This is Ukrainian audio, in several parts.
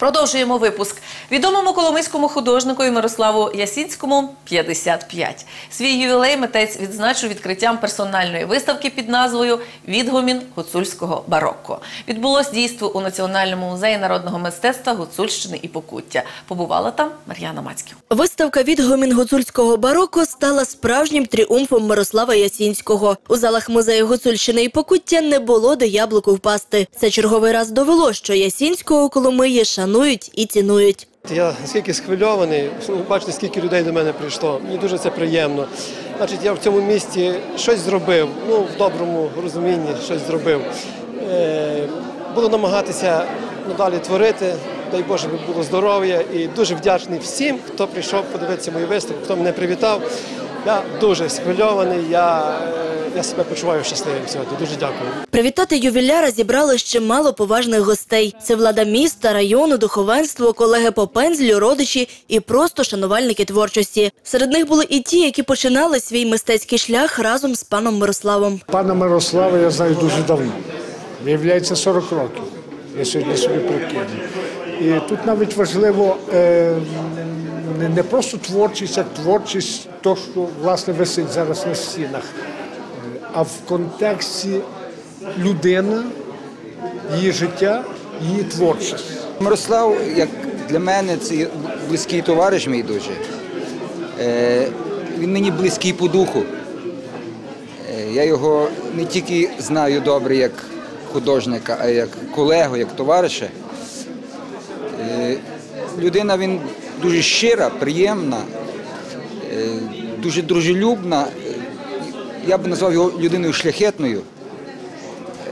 Продовжуємо випуск. Відомому коломийському художнику Мирославу Ясінському 55. Свій ювілей митець відзначив відкриттям персональної виставки під назвою Відгомін гуцульського барокко. Відбулось дійство у Національному музеї народного мистецтва Гуцульщини і Покуття. Побувала там Мар'яна Мацьків. Виставка відгомін гуцульського бароко стала справжнім тріумфом Мирослава Ясінського. У залах музею Гуцульщини і Покуття не було де яблуку впасти. Це черговий раз довело, що Ясінського Коломиї шанують і цінують. Я наскільки схвильований, ну, бачите, скільки людей до мене прийшло. Мені дуже це приємно. Значить, я в цьому місті щось зробив, ну, в доброму розумінні щось зробив. Е, буду намагатися надалі творити. Дай Боже, щоб було здоров'я і дуже вдячний всім, хто прийшов подивитися мою виставку, хто мене привітав. Я дуже схвильований, я, е, я себе почуваю щасливим сьогодні. Дуже дякую. Привітати ювіляра зібрали ще мало поважних гостей. Це влада міста, району, духовенство, колеги по пензлю, родичі і просто шанувальники творчості. Серед них були і ті, які починали свій мистецький шлях разом з паном Мирославом. Пана Мирослава я знаю дуже давно. Виявляється 40 років. Я сьогодні собі прикину. І тут навіть важливо е, не- просто творчість, як творчість, то, що власне висить зараз на стінах, а в контексті людина, її життя, її творчість. Мирослав, як для мене, це близький товариш мій дуже. Е, Він мені близький по духу. Е, Я його не тільки знаю добре як художника, а як колегу, як товариша. Е, Людина він дуже щира, приємна, дуже дружелюбна. Я б назвав його людиною шляхетною.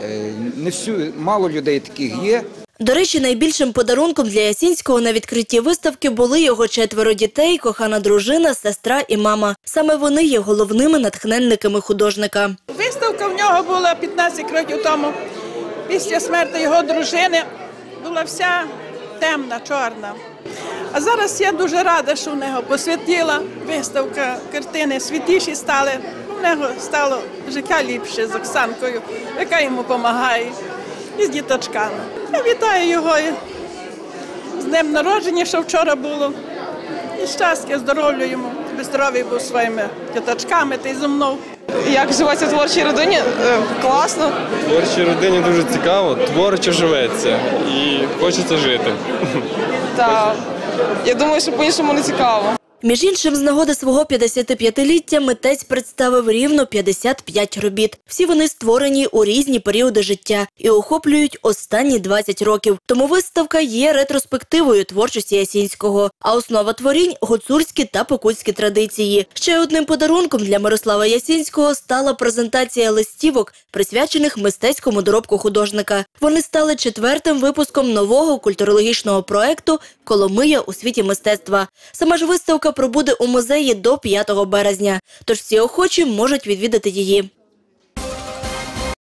Е, Не всю, мало людей таких є. До речі, найбільшим подарунком для Ясінського на відкритті виставки були його четверо дітей, кохана дружина, сестра і мама. Саме вони є головними натхненниками художника. Виставка в нього була 15 років тому. Після смерті його дружини була вся темна, чорна. А зараз я дуже рада, що в нього посвятіла виставка, картини світліші стали. У нього стало життя ліпше з Оксанкою, яка йому допомагає, і з діточками. Я вітаю його з днем народження, що вчора було. І щастя, здоров'я йому, щоб здоровий був своїми діточками та й зі мною. Як живеться в творчій родині? Е, Класно. Творчій родині дуже цікаво, творчо живеться і хочеться жити. Та я думаю, що по-іншому не цікаво. Між іншим, з нагоди свого 55-ліття митець представив рівно 55 робіт. Всі вони створені у різні періоди життя і охоплюють останні 20 років. Тому виставка є ретроспективою творчості Ясінського, а основа творінь гуцульські та покутські традиції. Ще одним подарунком для Мирослава Ясінського стала презентація листівок, присвячених мистецькому доробку художника. Вони стали четвертим випуском нового культурологічного проекту Коломия у світі мистецтва. Сама ж виставка пробуде у музеї до 5 березня, тож всі охочі можуть відвідати її.